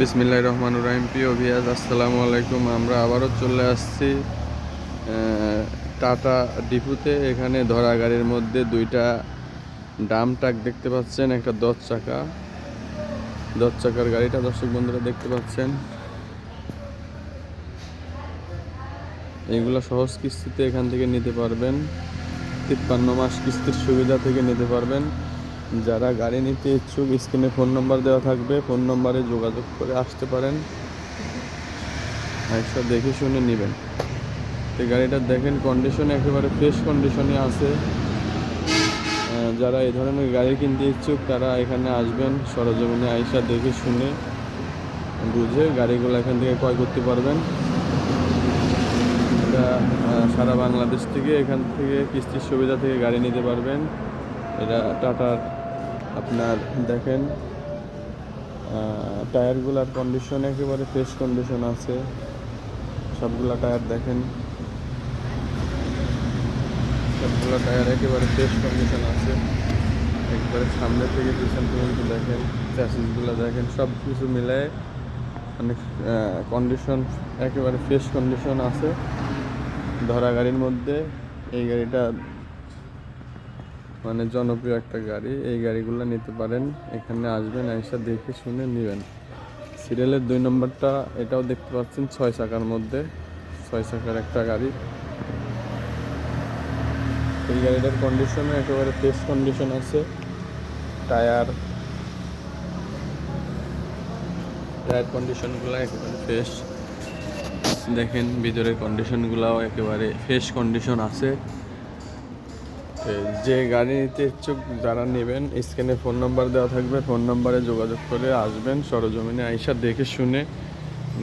বিসমিল্লাহ রহমান রাহিম। প্রিয় ভিয়াজ, আসসালামু আলাইকুম। আমরা আবারও চলে আসছি টাটা ডিপুতে। এখানে ধরা গাড়ির মধ্যে দুইটা ডাম ট্রাক দেখতে পাচ্ছেন, একটা দশ চাকা। দশ চাকার গাড়িটা দর্শক বন্ধুরা দেখতে পাচ্ছেন। এইগুলো সহজ কিস্তিতে এখান থেকে নিতে পারবেন। তিপ্পান্ন মাস কিস্তির সুবিধা থেকে নিতে পারবেন। যারা গাড়ি নিতে ইচ্ছুক, স্ক্রিনে ফোন নম্বর দেওয়া থাকবে। ফোন নম্বরে যোগাযোগ করে আসতে পারেন। একশো দেখে শুনে নেবেন। তো গাড়িটা দেখেন কন্ডিশনে একেবারে ফ্রেশ কন্ডিশনে আছে। যারা এই ধরনের গাড়ি কিনতে ইচ্ছুক, তারা এখানে আসবেন। সরজমিনে আইসা দেখে শুনে বুঝে গাড়িগুলো এখান থেকে ক্রয় করতে পারবেন। এটা সারা বাংলাদেশ থেকে এখান থেকে কিস্তির সুবিধা থেকে গাড়ি নিতে পারবেন। এটা টাটার আপনার দেখেন টায়ারগুলার কন্ডিশন একেবারে ফ্রেশ কন্ডিশন আছে। সবগুলা টায়ার দেখেন। সবগুলো টায়ার একেবারে ফ্রেশ কন্ডিশন আছে। একবারে সামনে থেকে পিছন পর্যন্ত দেখেন চ্যাসিসগুলো দেখেন সব কিছু মিলায় অনেক কন্ডিশন একেবারে ফ্রেশ কন্ডিশন আছে। ধরা গাড়ির মধ্যে এই গাড়িটা মানে জনপ্রিয় একটা গাড়ি। এই গাড়িগুলো নিতে পারেন, এখানে আসবেন, এসে দেখে শুনে নেবেন। সিরিয়ালের দুই নম্বরটা, এটাও দেখতে পাচ্ছেন, ছয় চাকার মধ্যে, ছয় চাকার একটা গাড়ি। এই গাড়িটার কন্ডিশনে একেবারে ফ্রেশ কন্ডিশন আছে। টায়ার টায়ার কন্ডিশনগুলো একেবারে ফ্রেশ দেখেন, ভিতরের কন্ডিশনগুলোও একেবারে ফ্রেশ কন্ডিশন আছে। যে গাড়ি নিতে ইচ্ছুক যারা নেবেন, স্ক্রিনে ফোন নাম্বার দেওয়া থাকবে। ফোন নাম্বারে যোগাযোগ করে আসবেন সরজমিনে। আইসা দেখে শুনে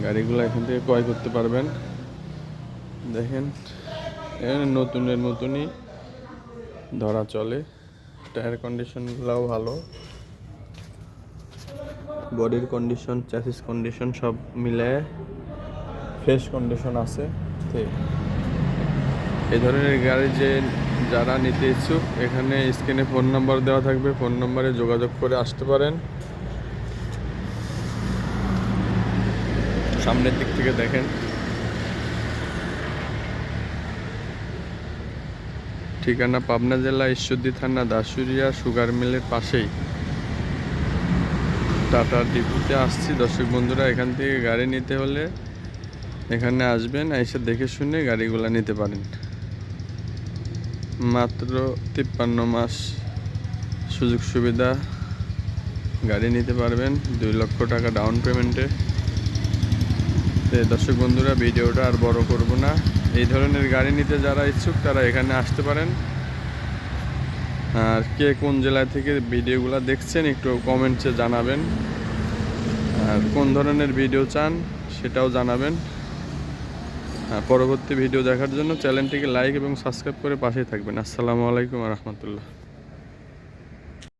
গাড়িগুলো এখান থেকে ক্রয় করতে পারবেন। দেখেন নতুনের মতনই ধরা চলে। টায়ার কন্ডিশনগুলোও ভালো। বডির কন্ডিশন চ্যাসিস কন্ডিশন সব মিলে ফ্রেশ কন্ডিশন আছে। ঠিক। এই ধরনের গাড়ি যে যারা নিতে ইচ্ছুক, এখানে স্ক্রিনে ফোন নাম্বার দেওয়া থাকবে। ফোন নম্বরে যোগাযোগ করে আসতে পারেন। সামনের দিক থেকে দেখেন। ঠিকানা পাবনা জেলা ঈশ্বরদী থানা দাসুরিয়া সুগার মিলের পাশেই। টাটা ডিপুতে আসছি। দর্শক বন্ধুরা, এখান থেকে গাড়ি নিতে হলে এখানে আসবেন, এসে দেখে শুনে গাড়িগুলো নিতে পারেন। মাত্র তিপ্পান্ন মাস সুযোগ সুবিধা, গাড়ি নিতে পারবেন, দুই লক্ষ টাকা ডাউন পেমেন্টে দর্শক বন্ধুরা, ভিডিওটা আর বড় করব না। এই ধরনের গাড়ি নিতে যারা ইচ্ছুক, তারা এখানে আসতে পারেন। আর কে কোন জেলা থেকে ভিডিওগুলো দেখছেন, একটু কমেন্টসে জানাবেন। আর কোন ধরনের ভিডিও চান, সেটাও জানাবেন। পরবর্তী ভিডিও দেখার জন্য চ্যানেলটিকে লাইক এবং সাবস্ক্রাইব করে পাশেই থাকবেন। আসসালামু আলাইকুম রহমতুল্লাহ।